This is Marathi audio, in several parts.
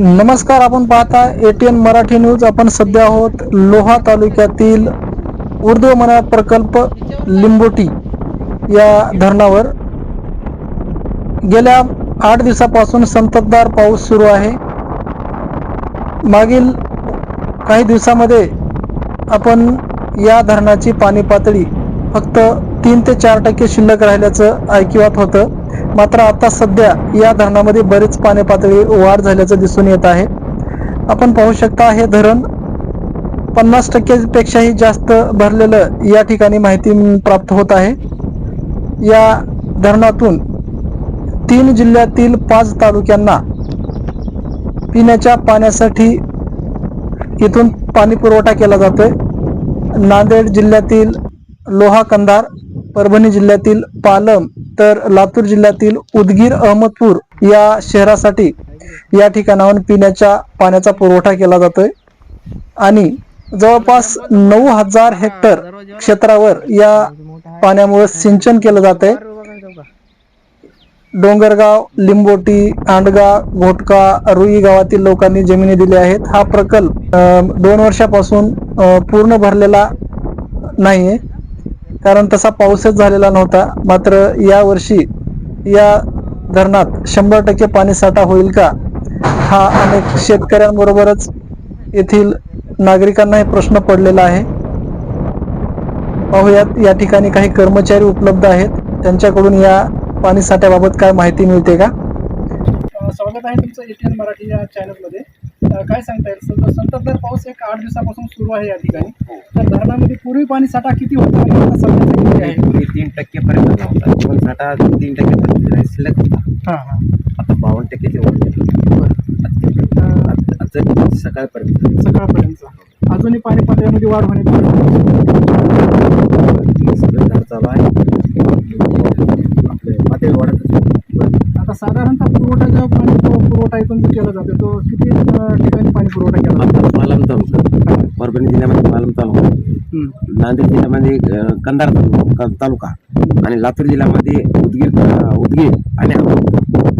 नमस्कार आपण पाहता एटीएन मराठी न्यूज. आपण सध्या आहोत लोहा तालुक्यातील ऊर्ध्वमना प्रकल्प लिंबोटी या धरणावर. गेल्या आठ दिवसापासून संततधार पाऊस सुरू आहे. मागील काही दिवसामध्ये आपण या धरणाची पाणी पातळी फक्त तीन ते चार टक्के शिल्लक राहिल्याचं ऐकिवात होतं. मात्र आता सध्या या धरणामध्ये बरीच पाणी पातळी वाढ झाल्याचं दिसून येत आहे. आपण पाहू शकता हे धरण पन्नास टक्केपेक्षाही जास्त भरलेलं या ठिकाणी माहिती प्राप्त होत आहे. या धरणातून तीन जिल्ह्यातील पाच तालुक्यांना पिण्याच्या पाण्यासाठी इथून पाणी पुरवठा केला जातोय. नांदेड जिल्ह्यातील लोहा कंधार परभणी जिल्ह्यातील पालम तर लातूर जिल्ह्यातील उदगीर अहमदपूर या शहरासाठी या ठिकाणाहून पिण्याच्या पाण्याचा पुरवठा केला जातोय. आणि जवळपास नऊ हजार हेक्टर क्षेत्रावर या पाण्यामुळे सिंचन केलं जात आहे डोंगरगाव लिंबोटी आंडगाव घोटका रुई गावातील लोकांनी जमिनी दिल्या आहेत. हा प्रकल्प दोन वर्षापासून पूर्ण भरलेला नाहीये. कारण तसा पाऊसच झालेला नव्हता. मात्र या वर्षी या धरणात शंभर टक्के पाणी साठा होईल का? हा अनेक शेतकऱ्यांबरोबरच येथील नागरिकांनाही प्रश्न पडलेला आहे. पाहुयात या ठिकाणी काही कर्मचारी उपलब्ध आहेत. त्यांच्याकडून या पाणी साठ्याबाबत काय माहिती मिळते का? स्वागत आहे तुमचं एटीएन मराठी या चॅनलमध्ये काय सांगता येईल? संततधार पाऊस एक आठ दिवसापासून सुरू आहे या ठिकाणी तर धरणामध्ये पूर्वी पाणी साठा किती होता आणि आता सध्याचा किती आहे? पूर्वी तीन टक्केपर्यंत जीवन साठा तीन टक्केपर्यंत शिल्लक होता. हां हां. आता बावन्न वर आता- आता सकाळपर्यंत. सकाळपर्यंत. अजूनही पाणी पातळीमध्ये वाढ होण्याची आता साधारणतः पुरवठा जो पाणी पुरवठा इथून जो केला जातो तो किती अ, ठिकाणी पाणी पुरवठा केला जातो? आता मालम तालुका. परभणी जिल्ह्यामध्ये मालम तालुका. हं. नांदेड जिल्ह्यामध्ये अं, कंधार तालुका तालुका. आणि लातूर जिल्ह्यामध्ये उदगीर अं, उदगीर आणि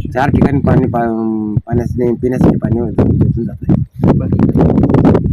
चार ठिकाणी पाणी पा- पाण्याचे पिण्यासाठी पाणी तिथून जात. आहे